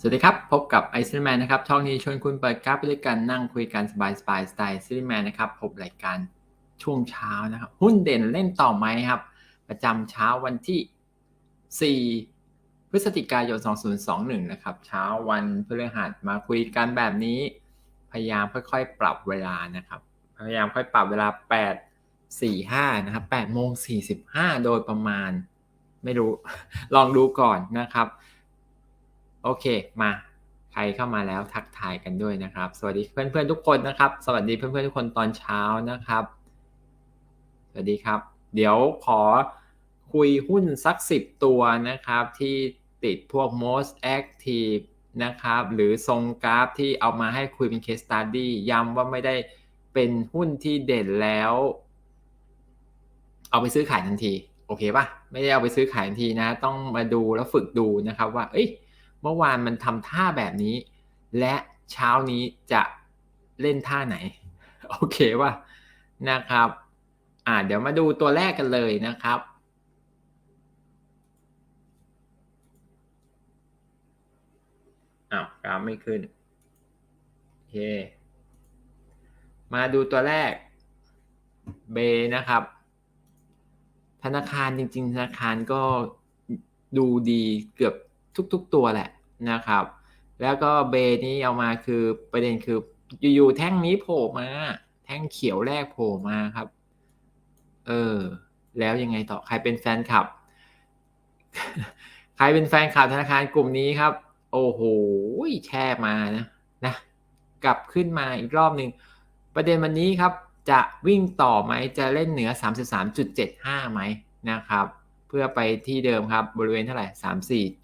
สวัสดีครับ พบกับไอซ์แมนนะครับช่องนี้ชวนคุณเปิดกราฟไปด้วยกันนั่งคุยกันสบายสบายสไตล์ซีรีแมนนะครับพบรายการช่วงเช้านะครับ หุ้นเด่นเล่นต่อไหมครับ ประจำเช้าวันที่ 4 พฤศจิกายน 2021 นะครับ เช้าวันพฤหัสมาคุยกันแบบนี้ พยายามค่อยๆ ปรับเวลานะครับ พยายามค่อยปรับเวลา 8 4 5 นะครับ8โมง45 โดยประมาณ ไม่รู้ ลองดูก่อนนะครับ โอเคมาใครเข้ามาแล้วทักทายกันด้วยนะครับ สวัสดีเพื่อนๆทุกคนนะครับ สวัสดีเพื่อนๆทุกคนตอนเช้านะครับ สวัสดีครับ เดี๋ยวขอคุยหุ้นสักสิบตัวนะครับ ที่ติดพวก most active นะครับ หรือทรงกราฟที่เอามาให้คุยเป็น case study ย้ำว่าไม่ได้เป็นหุ้นที่เด่นแล้ว เอาไปซื้อขายทันที โอเคป่ะ ไม่ได้เอาไปซื้อขายทันทีนะ ต้องมาดูแล้วฝึกดูนะครับว่า เอ้ย เมื่อวานมันทำท่าแบบนี้ และเช้านี้จะเล่นท่าไหน โอเคป่ะนะครับ อ่าเดี๋ยวมาดูตัวแรกกันเลยนะครับอ้าวกราฟไม่ขึ้นโอเค มาดูตัวแรกเบนะครับ ธนาคารจริง ๆ ธนาคารก็ดูดีเกือบ ทุก ๆ ตัวแหละนะครับ แล้วก็เบนี้เอามาคือประเด็นคืออยู่ๆแท่งนี้โผล่มา แท่งเขียวแรกโผล่มาครับ เออ แล้วยังไงต่อใครเป็นแฟนคลับ ใครเป็นแฟนคลับธนาคารกลุ่มนี้ครับ โอ้โหแช่มานะนะ กลับขึ้นมาอีกรอบหนึ่งประเด็นวันนี้ครับ จะวิ่งต่อไหมจะเล่นเหนือ 33.75ไหมนะครับ เพื่อไปที่เดิมครับบริเวณเท่าไหร่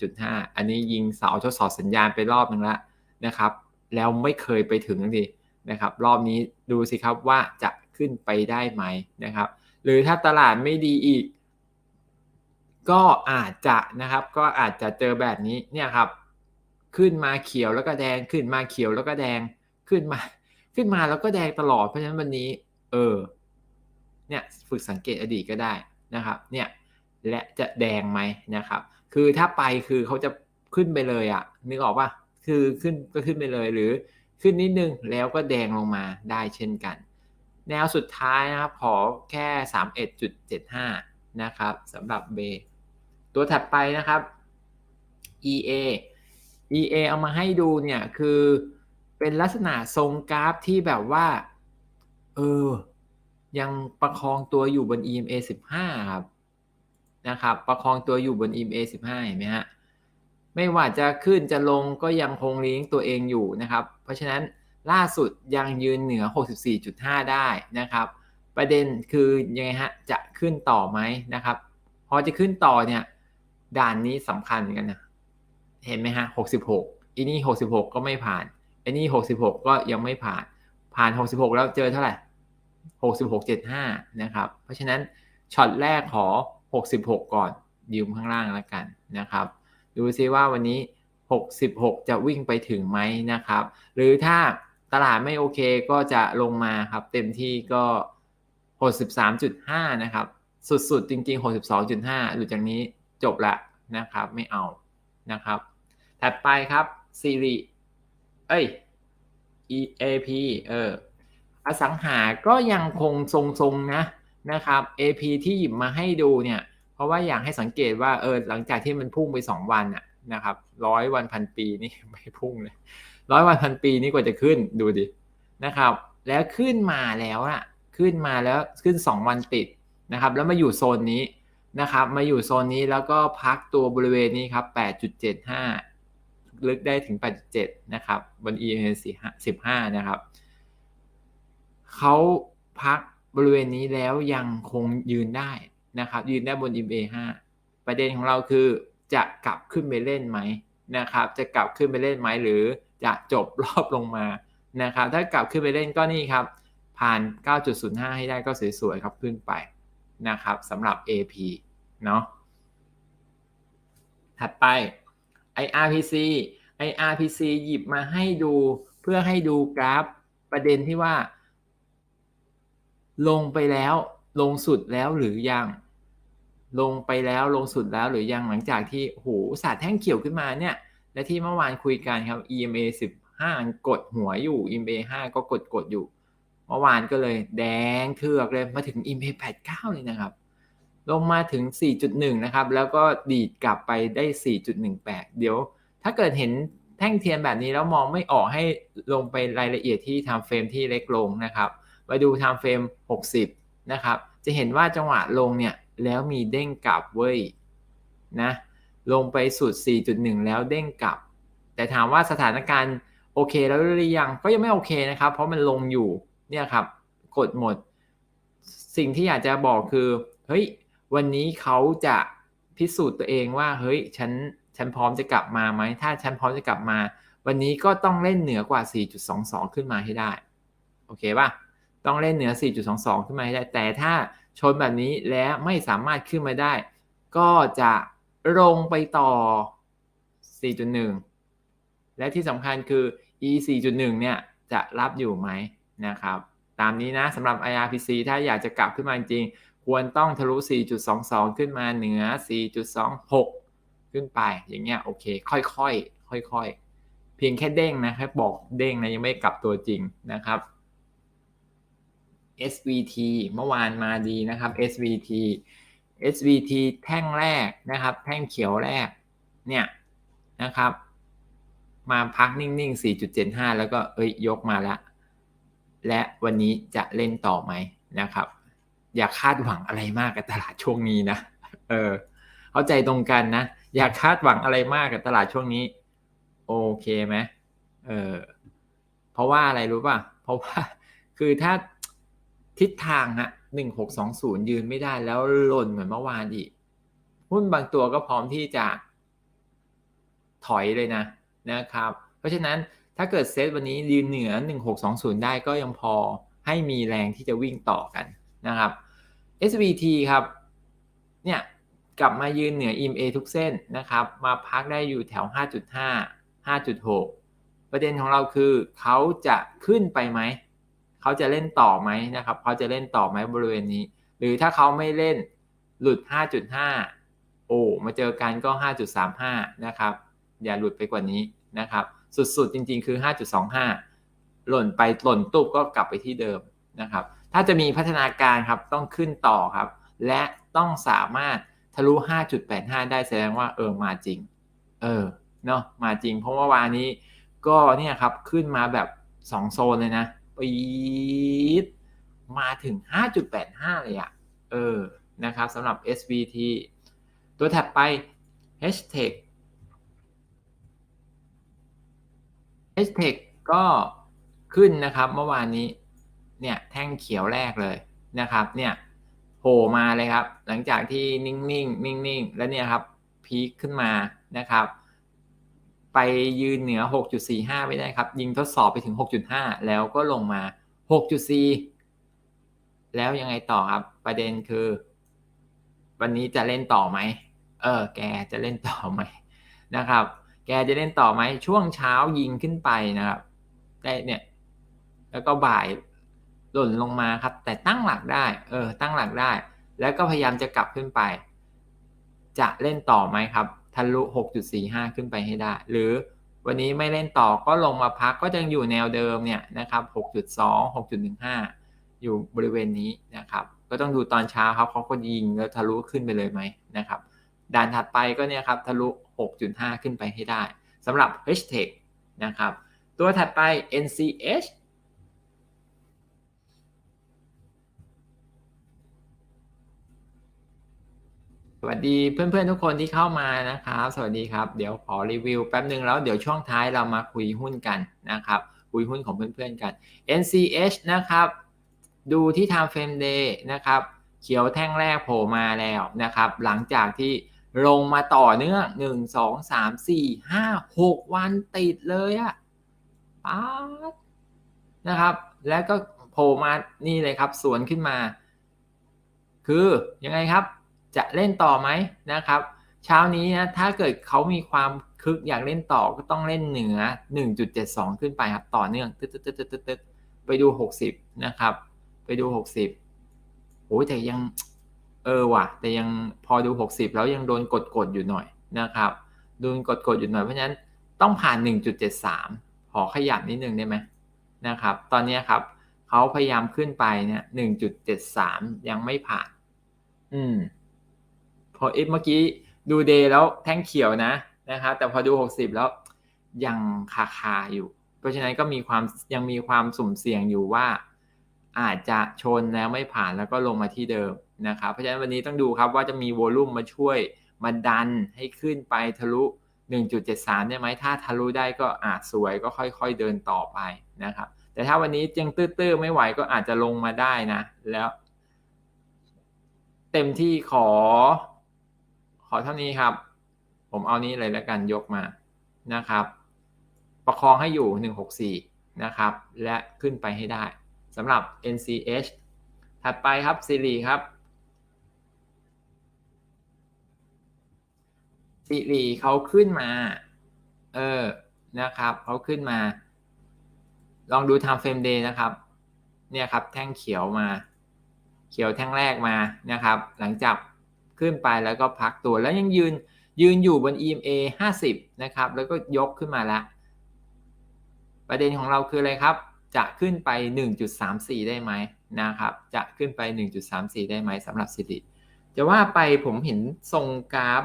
34.5อันนี้ยิงเสาทดสอบสัญญาณไปรอบหนึ่งแล้วนะครับ แล้วไม่เคยไปถึงทันทีนะครับ รอบนี้ดูสิครับว่าจะขึ้นไปได้ไหมนะครับ หรือถ้าตลาดไม่ดีอีก ก็อาจจะนะครับก็อาจจะเจอแบบนี้เนี่ยครับ ขึ้นมาเขียวแล้วก็แดงขึ้นมาเขียวแล้วก็แดงขึ้นมา ขึ้นมาแล้วก็แดงตลอดเพราะฉะนั้นวันนี้ เออ เนี่ยฝึกสังเกตอดีตก็ได้นะครับ เนี่ย และจะแดงไหมนะครับ คือถ้าไปคือเขาจะขึ้นไปเลยอะนึกออกปะคือขึ้นก็ขึ้นไปเลยหรือขึ้นนิดนึงแล้วก็แดงลงมาได้เช่นกัน แนวสุดท้ายนะครับ ขอแค่ 31.75 นะครับสำหรับเบตัวถัดไปนะครับ EA EA เอามาให้ดูเนี่ยคือเป็นลักษณะทรงกราฟที่แบบว่า เออ ยังประคองตัวอยู่บน EMA 15 ครับ นะครับ ประคองตัวอยู่บน EMA 15เห็นไหมฮะไม่ว่าจะขึ้นจะลงก็ยังคงลิงก์ตัวเองอยู่นะครับ เพราะฉะนั้นล่าสุดยังยืนเหนือ 64.5 ได้นะครับ ประเด็นคือยังไงฮะจะขึ้นต่อไหมนะครับ พอจะขึ้นต่อเนี่ยด่านนี้สำคัญกันนะเห็นไหมฮะ 66อีนี่66 ก็ไม่ผ่านอ้นี่66 ก็ยังไม่ผ่าน ผ่าน 66 แล้วเจอเท่าไหร่ 66.75 นะครับ เพราะฉะนั้นช็อตแรกขอ 66 ก่อน ยืมข้างล่างแล้วกันนะครับ ดูซิว่าวันนี้ 66 จะวิ่งไปถึงไหมนะครับ หรือถ้าตลาดไม่โอเคก็จะลงมาครับ เต็มที่ก็ 63.5 นะครับ สุดๆ จริง ๆ 62.5 หลุดจากนี้จบละนะครับ ไม่เอานะครับ ถัดไปครับซีรีเอ้ย EAP เอออสังหาก็ยังคงทรงๆนะ นะครับ AP ที่หยิบมาให้ดูเนี่ย เพราะว่าอยากให้สังเกตว่าเออหลังจากที่มันพุ่งไป 2 วันอะนะครับร้อยวันพันปีนี่ไม่พุ่งเลยร้อยวันพันปีนี่กว่าจะขึ้นดูดินะครับ แล้วขึ้นมาแล้วอะขึ้นมาแล้วขึ้น 2 วันติดนะครับ แล้วมาอยู่โซนนี้นะครับ มาอยู่โซนนี้แล้วก็พักตัวบริเวณนี้ครับ 8.75 ลึกได้ถึง 8.7 นะครับ บน EMA 15 นะครับเขาพัก บริเวณนี้แล้วยังคงยืนได้นะครับ ยืนได้บน EMA 5ประเด็นของเราคือจะกลับขึ้นไปเล่นไหมนะครับ จะกลับขึ้นไปเล่นไหมหรือจะจบรอบลงมานะครับ ถ้ากลับขึ้นไปเล่นก็นี่ครับ ผ่าน 9.05 ให้ได้ก็สวยๆครับขึ้นไปนะครับสำหรับ AP เนาะถัดไป IRPC IRPC หยิบมาให้ดูเพื่อให้ดูกราฟประเด็นที่ว่า ลงไปแล้ว ลงสุดแล้วหรือยัง ลงไปแล้วลงสุดแล้วหรือยังหลังจากที่โหสาดแท่งเขียวขึ้นมาเนี่ย และที่เมื่อวานคุยกันครับ EMA 15 กดหัวอยู่ EMA 5 ก็กดกดอยู่ เมื่อวานก็เลยแดงเถือกเลยมาถึง EMA 89 เลยนะครับ ลงมาถึง 4.1 นะครับ แล้วก็ดีดกลับไปได้ 4.18 เดี๋ยว ถ้าเกิดเห็นแท่งเทียนแบบนี้แล้วมองไม่ออกให้ลงไปรายละเอียดที่ time frame ที่เล็กลงนะครับ มาดู time frame 60 นะครับ จะเห็นว่าจังหวะลงเนี่ย แล้วมีเด้งกลับเว้ยนะ ลงไปสุด 4.1 แล้วเด้งกลับ แต่ถามว่าสถานการณ์โอเคแล้วหรือยัง ก็ยังไม่โอเคนะครับ เพราะมันลงอยู่ เนี่ยครับ กดหมด สิ่งที่อยากจะบอกคือ เฮ้ย วันนี้เขาจะพิสูจน์ตัวเองว่า เฮ้ย ฉัน ฉันพร้อมจะกลับมาไหม ถ้าฉันพร้อมจะกลับมา วันนี้ก็ต้องเล่นเหนือกว่า 4.22 ขึ้นมาให้ได้ โอเคป่ะ ต้องเล่นเหนือ 4.22 ขึ้นมาให้ได้ แต่ถ้าชนแบบนี้แล้วไม่สามารถขึ้นมาได้ ก็จะลงไปต่อ 4.1 และที่สำคัญคือ e 4.1 เนี่ยจะรับอยู่ไหมนะครับ ตามนี้นะสำหรับ IRPC ถ้าอยากจะกลับขึ้นมาจริง ควรต้องทะลุ 4.22 ขึ้นมาเหนือ 4.26 ขึ้นไป อย่างเงี้ยโอเค ค่อยๆ ค่อยๆ เพียงแค่เด้งนะแค่บอกเด้งนะยังไม่กลับตัวจริงนะครับ SVT เมื่อวานมาดีนะครับ SVT SVT แท่งแรกนะครับ แท่งเขียวแรกเนี่ยนะครับ มาพักนิ่งๆ 4.75 แล้วก็เอ้ยยกมาล้วและวันนี้จะเล่นต่อไหมนะครับ อย่าคาดหวังอะไรมากกับตลาดช่วงนี้นะ เออ เข้าใจตรงกันนะ อย่าคาดหวังอะไรมากกับตลาดช่วงนี้ โอเคไหมเออ เพราะว่าอะไรรู้ป่ะ เพราะว่า คือถ้า ทิศทางฮะหนึ่งหกสองศูนย์ยืนไม่ได้แล้วหล่นเหมือนเมื่อวานอีก หุ้นบางตัวก็พร้อมที่จะถอยเลยนะนะครับ เพราะฉะนั้นถ้าเกิดเซตวันนี้ยืนเหนือ 1620 ได้ก็ยังพอให้มีแรงที่จะวิ่งต่อกันนะครับ SVT ครับเนี่ยกลับมายืนเหนือ EMA ทุกเส้นนะครับ มาพักได้อยู่แถว 5.5 5.6 ประเด็นของเราคือเขาจะขึ้นไปไหม เขาจะเล่นต่อไหมนะครับเขาจะเล่นต่อไหมบริเวณนี้ หรือถ้าเขาไม่เล่นหลุด 5.5 โอ้มาเจอกันก็ 5.35 นะครับ อย่าหลุดไปกว่านี้นะครับ สุดๆจริงๆคือ 5.25 หล่นไปหล่นตุบก็กลับไปที่เดิมนะครับ ถ้าจะมีพัฒนาการครับต้องขึ้นต่อครับ และต้องสามารถทะลุ 5.85 ได้แสดงว่าเออมาจริง เออเนาะมาจริง เพราะว่าวานนี้ก็เนี่ยครับขึ้นมาแบบ 2 โซนเลยนะ ปีดมาถึง 5.85 เลยอะเออนะครับสำหรับ SVT ตัวถัดไป Hashtag Hashtag ก็ขึ้นนะครับเมื่อวานนี้เนี่ยแท่งเขียวแรกเลยนะครับเนี่ยโผล่มาเลยครับ หลังจากที่นิ่งๆนิ่งๆ แล้วเนี่ยครับพีคขึ้นมานะครับ ไปยืนเหนือ 6.45 ไม่ได้ครับ ยิงทดสอบไปถึง 6.5 แล้วก็ลงมา 6.4 แล้วยังไงต่อครับ ประเด็นคือ วันนี้จะเล่นต่อไหม เออ แกจะเล่นต่อไหมนะครับ แกจะเล่นต่อไหม ช่วงเช้ายิงขึ้นไปนะครับ ได้เนี่ย แล้วก็บ่ายหล่นลงมาครับ แต่ตั้งหลักได้ เออ ตั้งหลักได้ แล้วก็พยายามจะกลับขึ้นไป จะเล่นต่อไหมครับ ทะลุ 6.45 ขึ้นไปให้ได้ หรือวันนี้ไม่เล่นต่อก็ลงมาพักก็ยังอยู่แนวเดิมเนี่ยนะครับ 6.2 6.15 อยู่บริเวณนี้นะครับ ก็ต้องดูตอนเช้าครับเขาก็ยิงแล้วทะลุขึ้นไปเลยไหมนะครับด่านถัดไปก็เนี่ยครับทะลุ 6.5 ขึ้นไปให้ได้สำหรับ hashtag นะครับ ตัวถัดไป NCH สวัสดีเพื่อนๆทุกคนที่เข้ามานะครับ สวัสดีครับ เดี๋ยวขอรีวิวแป๊บหนึ่งแล้วเดี๋ยวช่วงท้ายเรามาคุยหุ้นกันนะครับ คุยหุ้นของเพื่อนๆกัน NCH นะครับ ดูที่ time frame day นะครับ เขียวแท่งแรกโผล่มาแล้วนะครับ หลังจากที่ลงมาต่อเนื่องหนึ่งสองสามสี่ห้าหกวันติดเลยอะป๊าดนะครับ แล้วก็โผล่มานี่เลยครับ สวนขึ้นมา คือยังไงครับ จะเล่นต่อไหมนะครับ เช้านี้นะถ้าเกิดเขามีความคึกอยากเล่นต่อก็ต้องเล่นเหนือ 1.72 ขึ้นไปครับ ต่อเนื่องตึ๊ดตึ๊ดตึ๊ดตึ๊ดตึ๊ดไปดู 60 นะครับ ไปดู 60โอ้แต่ยังเออว่ะ แต่ยังพอดู 60 แล้วยังโดนกดกดอยู่หน่อยนะครับโดนกดกดอยู่หน่อยเพราะฉะนั้นต้องผ่าน 1.73 ขอขยับนิดนึงได้ไหมนะครับ ตอนนี้ครับเขาพยายามขึ้นไปเนี่ย 1.73 ยังไม่ผ่าน อืม อเอฟเมื่อกี้ดูเดย์แล้วแท่งเขียวนะนะครับแต่พอดู 60 แล้วยังคาคาอยู่ เพราะฉะนั้นก็มีความยังมีความสุ่มเสี่ยงอยู่ว่า อาจจะชนแล้วไม่ผ่านแล้วก็ลงมาที่เดิมนะครับเพราะฉะนั้นวันนี้ต้องดูครับว่าจะมีโวลุ่มมาช่วยมาดันให้ขึ้นไปทะลุ 1.73 ได้ไหมถ้าทะลุได้ก็อาจสวยก็ค่อยๆเดินต่อไปนะครับแต่ถ้าวันนี้ยังตื้อๆไม่ไหวก็อาจจะลงมาได้นะ แล้ว เต็มที่ขอ อเท่านี้ครับ ผมเอานี้เลยแล้วกันยกมานะครับ ประคองให้อยู่ 164 นะครับ และขึ้นไปให้ได้สำหรับ NCH ถัดไปครับซีรีครับซีรีเขาขึ้นมา เออนะครับเขาขึ้นมา ลองดู time frame day นะครับ เนี่ยครับ แท่งเขียวมา เขียวแท่งแรกมานะครับ หลังจาก ขึ้นไปแล้วก็พักตัวแล้วยังยืนยืนอยู่บน EMA 50 นะครับ แล้วก็ยกขึ้นมาแล้ว ประเด็นของเราคืออะไรครับ จะขึ้นไป 1.34 ได้ไหมนะครับ จะขึ้นไป 1.34 ได้ไหมสำหรับสิริจะว่าไปผมเห็นทรงกราฟ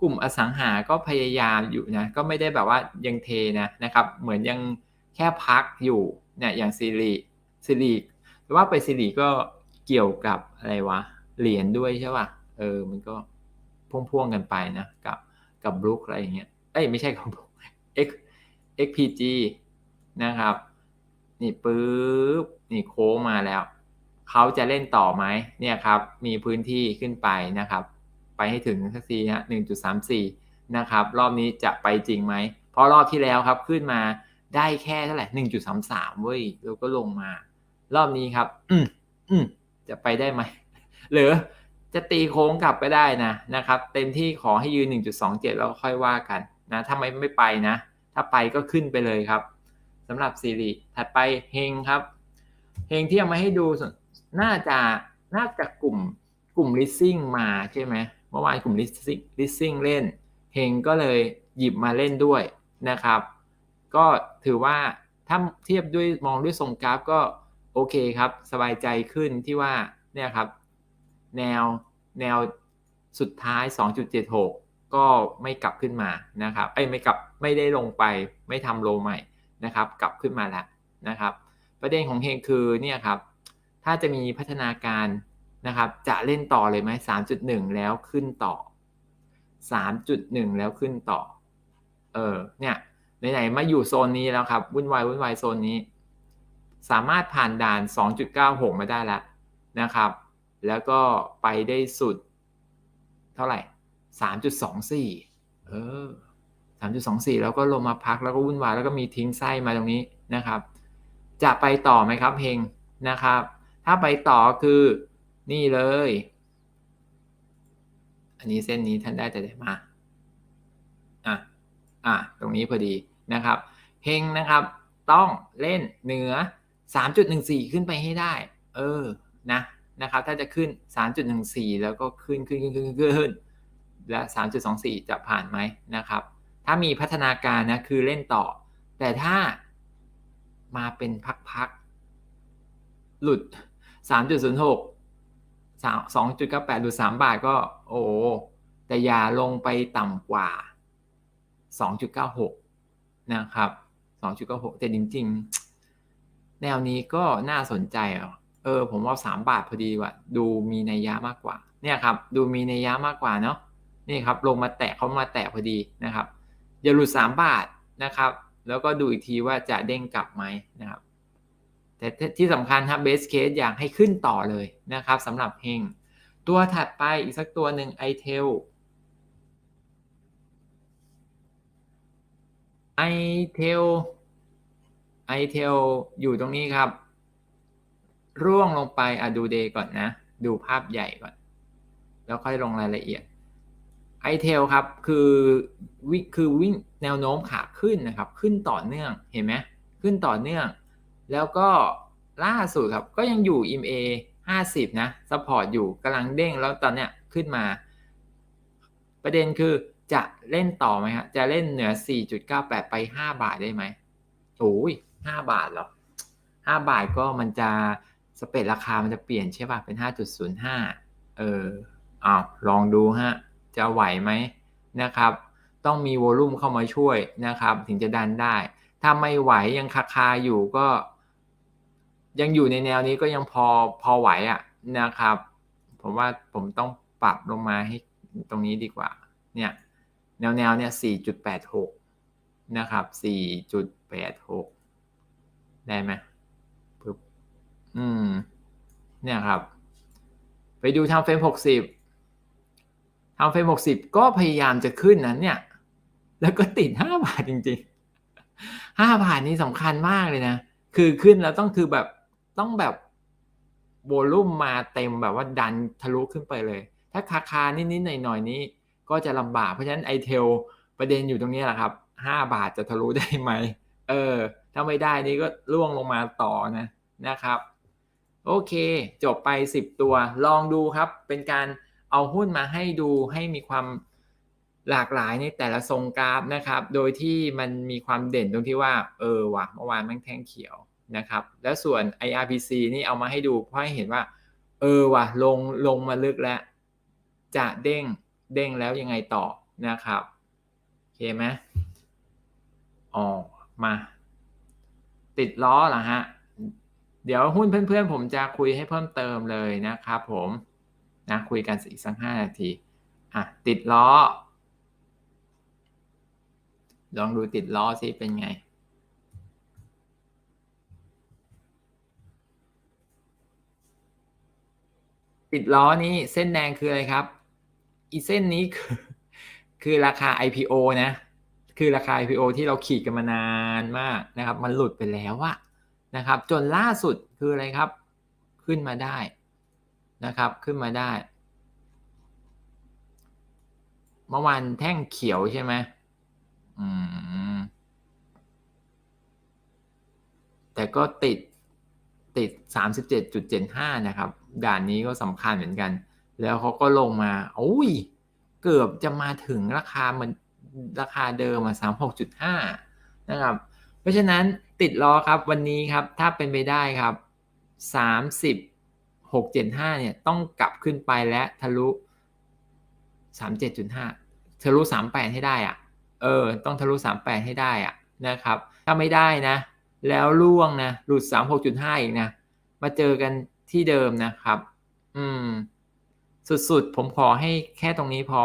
กลุ่มอสังหาก็พยายามอยู่นะ ก็ไม่ได้แบบว่ายังเทนะนะครับ เหมือนยังแค่พักอยู่เนี่ยอย่างซีรีซีรีแต่ว่าไปซีรีก็เกี่ยวกับอะไรวะเหรียญด้วยใช่ป่ะ เออ มันก็พ่วงๆกันไปนะกับกับบลุกอะไรอย่างเงี้ยเอ้ยไม่ใช่ของ X XPG นะครับ นี่ปึ๊บนี่โค้งมาแล้ว เขาจะเล่นต่อไหมเนี่ยครับ มีพื้นที่ขึ้นไปนะครับ ไปให้ถึงสักทีฮะ1.34นะครับ รอบนี้จะไปจริงไหมเพราะรอบที่แล้วครับขึ้นมาได้แค่เท่าไหร่1.33เว้ยแล้วก็ลงมา รอบนี้ครับ อืมอืมจะไปได้ไหมหรือ จะตีโค้งกลับไปได้นะนะครับ เต็มที่ขอให้ยืน 1.27 แล้วค่อยว่ากันนะถ้าไม่ไม่ไปนะ ถ้าไปก็ขึ้นไปเลยครับสำหรับซีรีส์ถัดไปเฮงครับเฮงที่เอามาให้ดูน่าจะน่าจะกลุ่มกลุ่ม leasing มาใช่ไหมเมื่อวานกลุ่ม leasing leasing เล่นเฮงก็เลยหยิบมาเล่นด้วยนะครับ ก็ถือว่าถ้าเทียบด้วยมองด้วยทรงกราฟก็โอเคครับ สบายใจขึ้นที่ว่าเนี่ยครับ แนวแนวสุดท้าย 2.76 ก็ไม่กลับขึ้นมานะครับไอ้ไม่กลับไม่ได้ลงไปไม่ทำโลใหม่นะครับกลับขึ้นมาแล้วนะครับ ประเด็นของเฮงคือเนี่ยครับถ้าจะมีพัฒนาการนะครับจะเล่นต่อเลยไหม3.1 แล้วขึ้นต่อ 3.1 แล้วขึ้นต่อเออเนี่ยไหนๆมาอยู่โซนนี้แล้วครับวุ่นวายวุ่นวายโซนนี้ สามารถผ่านด่าน 2.96 มาได้แล้วนะครับ แล้วก็ไปได้สุด เท่าไหร่3.24เออ3.24แล้วก็ลงมาพักแล้วก็วุ่นวายแล้วก็มีทิ้งไส้มาตรงนี้นะครับ จะไปต่อไหมครับเฮงนะครับ ถ้าไปต่อคือนี่เลย อันนี้เส้นนี้ท่านได้แต่ไหนมาอะอะตรงนี้พอดีนะครับเฮงนะครับ ต้องเล่นเหนือ 3.14 ขึ้นไปให้ได้ เออนะ นะครับถ้าจะขึ้น 3.14 แล้วก็ขึ้นขึ้นขึ้นขึ้นขึ้นและ 3.24 จะผ่านไหมนะครับ ถ้ามีพัฒนาการนะคือเล่นต่อ แต่ถ้ามาเป็นพักๆ หลุด 3.06 2.98 หลุด 3 บาทก็โอ้แต่อย่าลงไปต่ำกว่า 2.96 นะครับ 2.96 แต่จริง ๆ แนวนี้ก็น่าสนใจอะ เออผมว่า3บาทพอดีว่ะดูมีนัยยะมากกว่า เนี่ยครับ ดูมีนัยยะมากกว่าเนาะนี่ครับลงมาแตะเขามาแตะพอดีนะครับอย่าหลุด3บาทนะครับ แล้วก็ดูอีกทีว่าจะเด้งกลับไหมนะครับ แต่ที่สำคัญครับเบสเคสอยากให้ขึ้นต่อเลยนะครับสำหรับเฮงตัวถัดไปอีกสักตัวหนึ่ง i t e l i t e l i t e l อยู่ตรงนี้ครับ ร่วงลงไปอะดูเดย์ก่อนนะ ดูภาพใหญ่ก่อน แล้วค่อยลงรายละเอียด i t e l ครับคือวิคือวิ่งแนวโน้มขาขึ้นนะครับ ขึ้นต่อเนื่องเห็นไหมขึ้นต่อเนื่อง แล้วก็ล่าสุดครับก็ยังอยู่ EMA 50 นะซัพพอร์ตอยู่กำลังเด้งแล้วตอนเนี้ยขึ้นมา ประเด็นคือจะเล่นต่อไหมฮะจะเล่นเหนือ 4.98 ไป 5 บาทได้ไหมโอ้ย5บาทเหรอ 5 บาทก็มันจะ สเปดราคามันจะเปลี่ยนใช่ป่ะ เป็น 5.05 เอออ้าวลองดูฮะ จะไหวไหมนะครับ ต้องมีวอลุ่มเข้ามาช่วยนะครับ ถึงจะดันได้ ถ้าไม่ไหวยังคาคาอยู่ก็ ยังอยู่ในแนวนี้ก็ยังพอพอไหวอะนะครับ ผมว่าผมต้องปรับลงมาให้ตรงนี้ดีกว่า เนี่ย แนวแนวเนี่ย 4.86 นะครับ 4.86 ได้ไหม อืม เนี่ยครับ ไปดูทำเฟรม60ทำเฟรม60ก็พยายามจะขึ้นนะเนี่ย แล้วก็ติด5บาทจริงๆ5บาทนี้สำคัญมากเลยนะ คือขึ้นแล้วต้องคือแบบต้องแบบโวลุ่มมาเต็มแบบว่าดันทะลุขึ้นไปเลย ถ้าคาคานิดๆหน่อยๆนี้ ก็จะลำบาก เพราะฉะนั้นไอเทลประเด็นอยู่ตรงนี้แหละครับ5บาทจะทะลุได้ไหม เออ ถ้าไม่ได้นี่ก็ล่วงลงมาต่อนะนะครับ โอเค จบไป 10 ตัว ลองดูครับ เป็นการเอาหุ้นมาให้ดูให้มีความหลากหลายในแต่ละทรงกราฟนะครับ โดยที่มันมีความเด่นตรงที่ว่า เออว่ะเมื่อวานแม่งแท่งเขียวนะครับ แล้วส่วน IRPC นี่เอามาให้ดูเพราะให้เห็นว่า เออว่ะลงลงมาลึกแล้ว จะเด้งเด้งแล้วยังไงต่อนะครับโอเคไหมอ๋อมา ติดล้อเหรอฮะ เดี๋ยวหุ้นเพื่อนๆ ผมจะคุยให้เพิ่มเติมเลยนะครับผมนะคุยกันอีกสักห้านาทีอะติดล้อ ลองดูติดล้อซิเป็นไงติดล้อนี้เส้นแดงคืออะไรครับ อีเส้นนี้คือ คือราคา IPO นะ คือราคา IPO ที่เราขีดกันมานานมากนะครับ มันหลุดไปแล้วอะ นะครับ จนล่าสุดคืออะไรครับ ขึ้นมาได้นะครับ ขึ้นมาได้ เมื่อวานแท่งเขียวใช่ไหมอืมแต่ก็ติดติด 37.75 นะครับ ด่านนี้ก็สำคัญเหมือนกัน แล้วเขาก็ลงมาโอ้ย เกือบจะมาถึงราคามันราคาเดิมอะ36.5 นะครับ เพราะฉะนั้น ติดล้อครับวันนี้ครับถ้าเป็นไปได้ครับ36.75เนี่ยต้องกลับขึ้นไปและทะลุ37.5ทะลุ38ให้ได้อะเออ ต้องทะลุ38ให้ได้อะนะครับ ถ้าไม่ได้นะ แล้วล่วงนะหลุด36.5อีกนะ มาเจอกันที่เดิมนะครับ อืม สุดๆ ผมขอให้แค่ตรงนี้พอ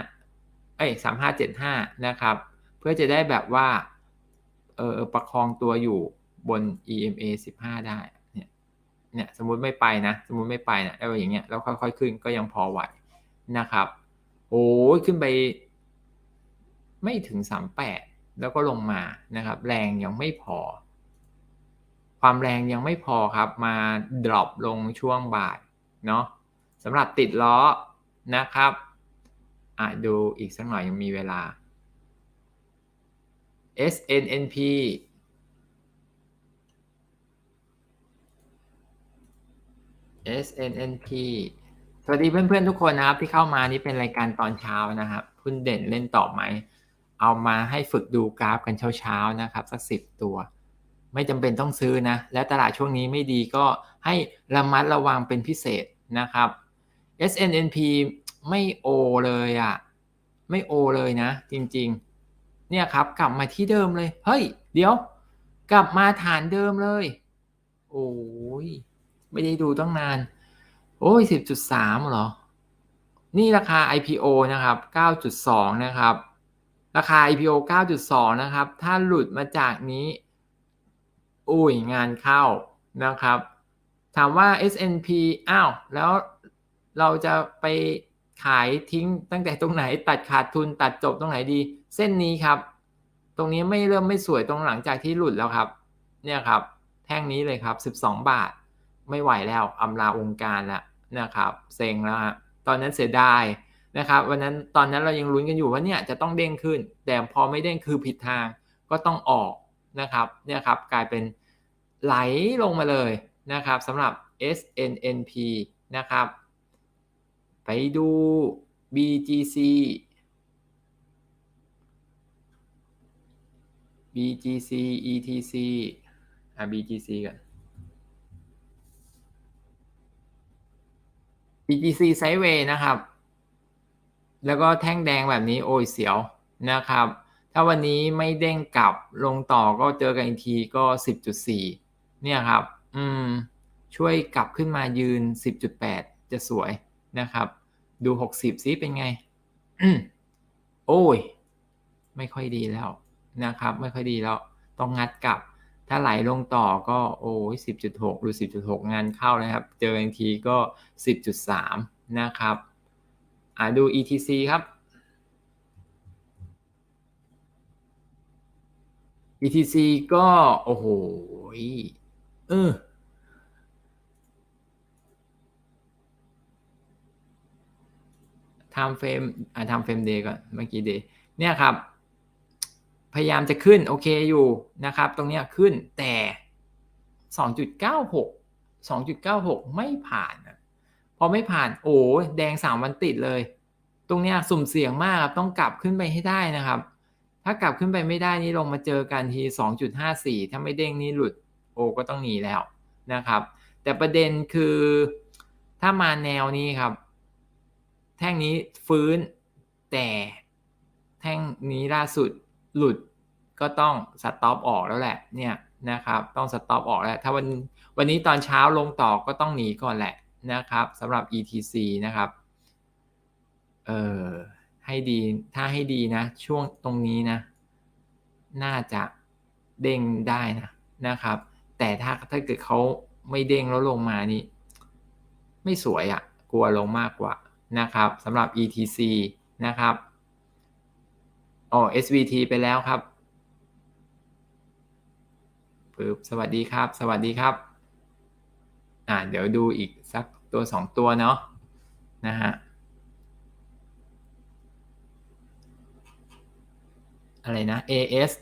35.5เอ้ย3575นะครับ เพื่อจะได้แบบว่า เออประคองตัวอยู่บน EMA 15 ได้ เนี่ย เนี่ยสมมุติไม่ไปนะ สมมุติไม่ไปนะแล้วอย่างเงี้ยแล้วค่อยๆขึ้นก็ยังพอไหวนะครับ โอ้ยขึ้นไป ไม่ถึง 38 แล้วก็ลงมานะครับ แรงยังไม่พอ ความแรงยังไม่พอครับ มาดรอปลงช่วงบ่ายเนาะสำหรับติดล้อนะครับอะดูอีกสักหน่อยยังมีเวลา SNNP SNNP สวัสดีเพื่อนๆทุกคนนะครับ ที่เข้ามานี่เป็นรายการตอนเช้านะครับ คุณเด่นเล่นต่อไหม เอามาให้ฝึกดูกราฟกันเช้าๆนะครับ สักสิบตัว ไม่จำเป็นต้องซื้อนะ แล้วตลาดช่วงนี้ไม่ดีก็ให้ระมัดระวังเป็นพิเศษนะครับ SNNP ไม่โอเลยอะ่ะ ไม่โอเลยนะ จริงๆ เนี่ยครับ กลับมาที่เดิมเลย เฮ้ย เดี๋ยว กลับมาฐานเดิมเลย โอ้ยไม่ได้ดูตั้งนาน โอ้ยสิบจุดสามเหรอ นี่ราคา IPO นะครับเก้าจุดสองนะครับ ราคา IPO เก้าจุดสองนะครับ ถ้าหลุดมาจากนี้อุ้ยงานเข้านะครับ ถามว่า S&P อ้าว แล้วเราจะไปขายทิ้งตั้งแต่ตรงไหนตัดขาดทุนตัดจบตรงไหนดี เส้นนี้ครับ ตรงนี้ไม่เริ่มไม่สวยตรงหลังจากที่หลุดแล้วครับ เนี่ยครับ แท่งนี้เลยครับ 12 บาท ไม่ไหวแล้วอำลาองค์การแล้วนะครับ เซ็งแล้วฮะตอนนั้นเสียดายนะครับวันนั้นตอนนั้นเรายังลุ้นกันอยู่ว่าเนี่ยจะต้องเด้งขึ้น แต่พอไม่เด้งคือผิดทางก็ต้องออกนะครับเนี่ยครับกลายเป็นไหลลงมาเลยนะครับสำหรับ SNNP นะครับ ไปดู BGC BGC ETC อะ BGC ก่อน BGC Sideway นะครับ แล้วก็แท่งแดงแบบนี้โอ้ยเสียวนะครับ ถ้าวันนี้ไม่เด้งกลับลงต่อก็เจอกันอีกทีก็ 10.4 เนี่ยครับ อืม ช่วยกลับขึ้นมายืน 10.8 จะสวยนะครับ ดู 60ซิเป็นไง โอ้ย ไม่ค่อยดีแล้ว นะครับ ไม่ค่อยดีแล้วต้องงัดกลับ ถ้าไหลลงต่อก็โอ้ย10.6 หรือ 10.6 งานเข้านะครับ เจออีกทีก็ 10.3 นะครับอ่าดู ETC ครับ ETC ก็ โอ้โหเออ time frame อ่า time frame day ก่อน เมื่อกี้ day เนี่ยครับ พยายามจะขึ้นโอเคอยู่นะครับ ตรงนี้ขึ้นแต่ 2.96 2.96 ไม่ผ่านพอไม่ผ่านโอ้แดง 3 วันติดเลย ตรงนี้สุ่มเสี่ยงมากต้องกลับขึ้นไปให้ได้นะครับ ถ้ากลับขึ้นไปไม่ได้นี่ลงมาเจอกันที 2.54 ถ้าไม่เด้งนี่หลุดโอ้ก็ต้องหนีแล้วนะครับ แต่ประเด็นคือถ้ามาแนวนี้ครับ แท่งนี้ฟื้นแต่แท่งนี้ล่าสุด หลุดก็ต้องสต็อปออกแล้วแหละเนี่ยนะครับต้องสต็อปออกแล้วถ้าวันวันนี้ตอนเช้าลงต่อก็ต้องหนีก่อนแหละนะครับสำหรับ ETC นะครับเออให้ดีถ้าให้ดีนะ ช่วงตรงนี้นะ น่าจะเด้งได้นะนะครับ แต่ถ้าถ้าเกิดเขาไม่เด้งแล้วลงมานี่ ไม่สวยอะ่ะ กลัวลงมากกว่านะครับสำหรับ ETC นะครับ อ๋อ SVT ไปแล้วครับปึ๊บสวัสดีครับ สวัสดีครับ อ่า เดี๋ยวดูอีกสักตัวสองตัวเนาะ นะฮะ อะไรนะ AS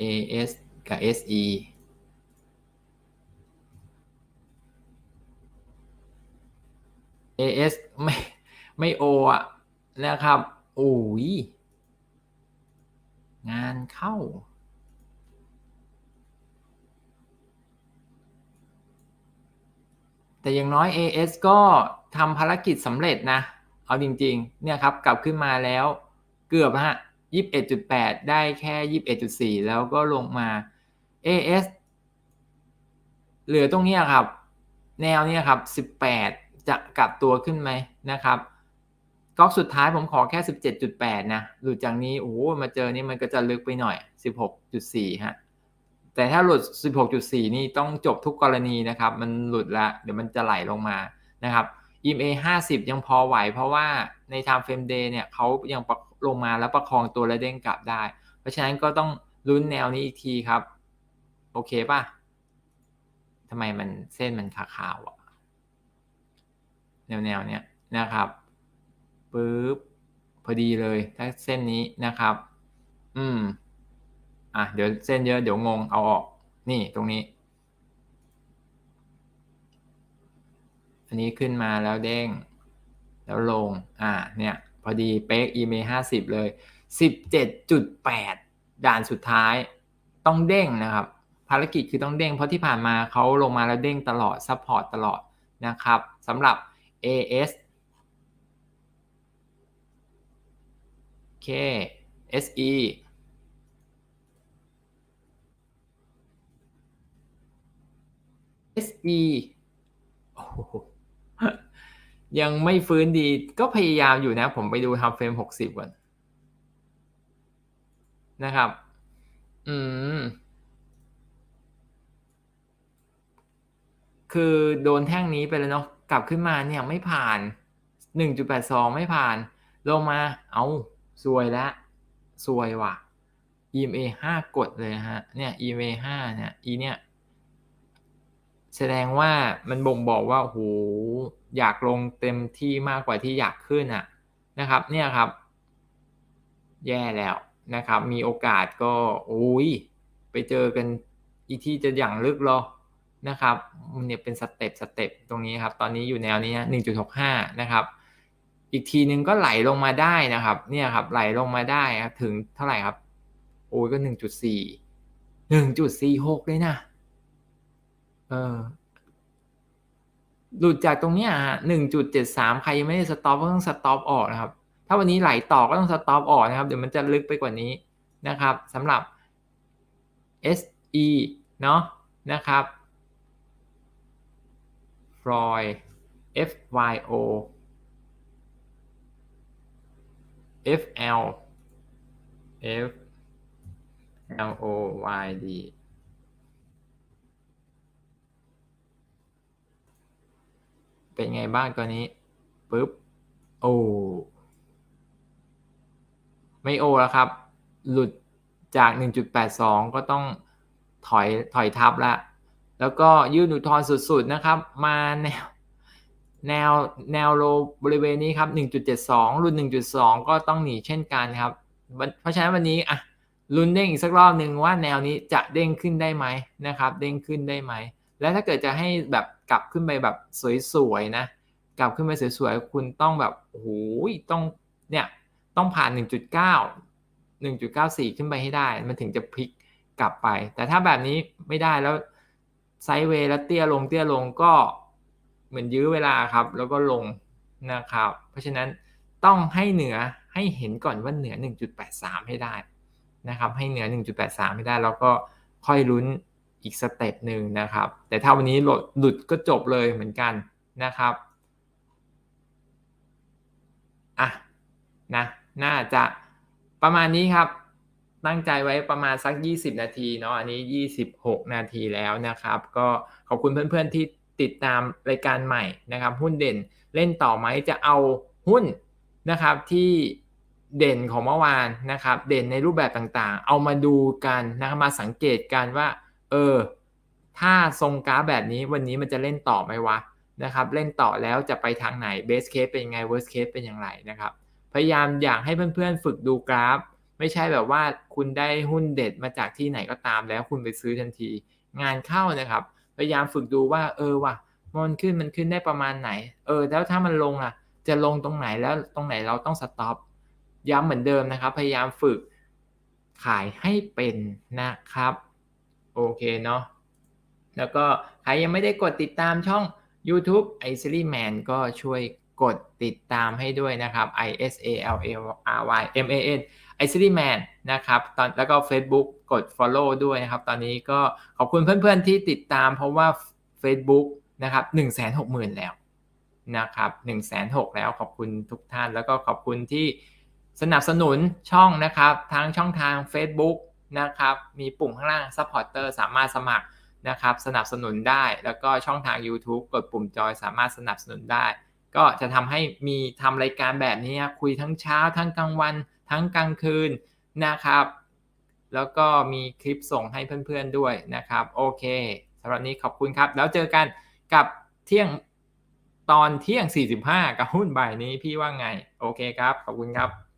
AS กับ SE AS ไม่ไม่โออะนะครับ อ้ย งานเข้า แต่อย่างน้อย AS ก็ทำภารกิจสำเร็จนะ เอาจริงๆ เนี่ยครับ กลับขึ้นมาแล้วเกือบฮะ21.8 ได้แค่ 21.4 แล้วก็ลงมา AS เหลือตรงนี้ครับ แนวนี้ครับ 18 จะกลับตัวขึ้นไหมนะครับ ก๊อกสุดท้ายผมขอแค่ 17.8 นะ หลุดจากนี้โอ้มาเจอนี่มันก็จะลึกไปหน่อย 16.4 ฮะ แต่ถ้าหลุด 16.4 นี่ต้องจบทุกกรณีนะครับ มันหลุดละ เดี๋ยวมันจะไหลลงมานะครับ EMA 50 ยังพอไหว เพราะว่าใน time frame day เนี่ยเขายังลงมาแล้วประคองตัวและเด้งกลับได้ เพราะฉะนั้นก็ต้องลุ้นแนวนี้อีกทีครับ โอเคป่ะทำไมมันเส้นมันขาวๆอะแนวแนวเนี้ยนะครับ ปึ๊บพอดีเลยถ้าเส้นนี้นะครับ อืม อะเดี๋ยวเส้นเยอะเดี๋ยวงงเอาออก นี่ตรงนี้ อันนี้ขึ้นมาแล้วเด้ง แล้วลง อ่า เนี่ย พอดีเป๊ก EMA 50เลย17.8ด่านสุดท้าย ต้องเด้งนะครับ ภารกิจคือต้องเด้ง เพราะที่ผ่านมาเขาลงมาแล้วเด้งตลอดซัพพอร์ตตลอดนะครับสำหรับ AS เค SE SE โอ้ยังไม่ฟื้นดีก็พยายามอยู่นะ ผมไปดูทำเฟรมหกสิบก่อนนะครับ อืม คือโดนแท่งนี้ไปแล้วเนาะกลับขึ้นมาเนี่ยไม่ผ่าน 1.82 ไม่ผ่าน ลงมาเอา ซวยแล้วซวยว่ะ EMA 5 กดเลยฮะ เนี่ย EMA 5 เนี่ยอีเนี่ย แสดงว่ามันบ่งบอกว่าโหอยากลงเต็มที่มากกว่าที่อยากขึ้นอะนะครับ เนี่ยครับ แย่แล้วนะครับ มีโอกาสก็โอ้ยไปเจอกันอีที่จะอย่างลึกรอนะครับ มันเนี่ยเป็นสเต็ปสเต็ปตรงนี้ครับ ตอนนี้อยู่แนวนี้หนึ่งจุดหกห้านะครับ อีกทีนึงก็ไหลลงมาได้นะครับ เนี่ยครับ ไหลลงมาได้ครับถึงเท่าไหร่ครับ โอ้ยก็หนึ่งจุดสี่หนึ่งจุดสี่หกเลยนะเออหลุดจากตรงเนี้ยฮะหนึ่งจุดเจ็ดสามใครยังไม่ได้สต็อปก็ต้องสต็อปออกนะครับ ถ้าวันนี้ไหลต่อก็ต้องสต็อปออกนะครับ เดี๋ยวมันจะลึกไปกว่านี้นะครับสำหรับ SE เนาะนะครับฟล F L F L O Y D เป็นไงบ้างตัวนี้ปุ๊บ โอ ไม่โอแล้วครับ หลุดจาก 1.82 ก็ต้องถอยถอยทับแล้วแล้วก็ยืดหนุทอนสุดๆนะครับ มาแนว แนวแนวโลบริเวณนี้ครับ 1.72 รุ่น 1.2 ก็ต้องหนีเช่นกันครับ เพราะฉะนั้นวันนี้อะลุ้นเด้งอีกสักรอบหนึ่งว่าแนวนี้จะเด้งขึ้นได้ไหมนะครับ เด้งขึ้นได้ไหม แล้วถ้าเกิดจะให้แบบกลับขึ้นไปแบบสวยๆนะ กลับขึ้นไปสวยๆ คุณต้องแบบโอ้โหต้องเนี่ยต้องผ่าน 1.9 1.94 ขึ้นไปให้ได้ มันถึงจะพลิกกลับไป แต่ถ้าแบบนี้ไม่ได้แล้วไซด์เวย์แล้วเตี้ยลงเตี้ยลงก็ เหมือนยื้อเวลาครับ แล้วก็ลงนะครับ เพราะฉะนั้นต้องให้เหนือให้เห็นก่อนว่าเหนือ 1.83 ให้ได้นะครับ ให้เหนือ 1.83 ให้ได้ แล้วก็ค่อยลุ้นอีกสเต็ปหนึ่งนะครับ แต่ถ้าวันนี้หลุดหลุดก็จบเลยเหมือนกันนะครับอะนะน่าจะประมาณนี้ครับ ตั้งใจไว้ประมาณสัก 20 นาทีเนาะอันนี้ 26 นาทีแล้วนะครับ ก็ขอบคุณเพื่อนๆที่ ติดตามรายการใหม่นะครับ หุ้นเด่นเล่นต่อไหมจะเอาหุ้นนะครับที่เด่นของเมื่อวานนะครับ เด่นในรูปแบบต่างๆ เอามาดูกันนะครับมาสังเกตกันว่า เออ ถ้าทรงกราฟแบบนี้วันนี้มันจะเล่นต่อไหมวะนะครับ เล่นต่อแล้วจะไปทางไหน best case เป็นยังไง worst case เป็นอย่างไรนะครับ พยายามอยากให้เพื่อนๆ ฝึกดูกราฟ ไม่ใช่แบบว่าคุณได้หุ้นเด็ดมาจากที่ไหนก็ตามแล้วคุณไปซื้อทันที งานเข้านะครับ พยายามฝึกดูว่า เออว่ะมันขึ้นมันขึ้นได้ประมาณไหน เออ แล้วถ้ามันลงอะ จะลงตรงไหนแล้วตรงไหนเราต้องสต็อปย้ำเหมือนเดิมนะครับ พยายามฝึกขายให้เป็นนะครับ โอเคเนาะแล้วก็ใครยังไม่ได้กดติดตามช่อง YouTube i s l y Man ก็ช่วยกดติดตามให้ด้วยนะครับ I S A L A R Y M A N i s l y Man นะครับตอนแล้วก็ Facebook กด Follow ด้วยนะครับ ตอนนี้ก็ขอบคุณเพื่อนๆที่ติดตามเพราะว่า Facebook นะครับ160,000แล้วนะครับ106,000แล้วขอบคุณทุกท่าน แล้วก็ขอบคุณที่สนับสนุนช่องนะครับทางช่องทาง Facebook นะครับมีปุ่มข้างล่าง Supporter สามารถสมัครนะครับสนับสนุนได้ แล้วก็ช่องทาง YouTube กดปุ่มจอยสามารถสนับสนุนได้ ก็จะทำให้มีทำรายการแบบนี้คุยทั้งเช้า ทั้งกลางวัน ทั้งกลางคืน นะครับ แล้วก็มีคลิปส่งให้เพื่อนๆด้วยนะครับ โอเคสำหรับนี้ขอบคุณครับ แล้วเจอกันกับเที่ยงตอนเที่ยง 45 กับหุ้นบ่ายนี้พี่ว่าไง โอเคครับ ขอบคุณครับ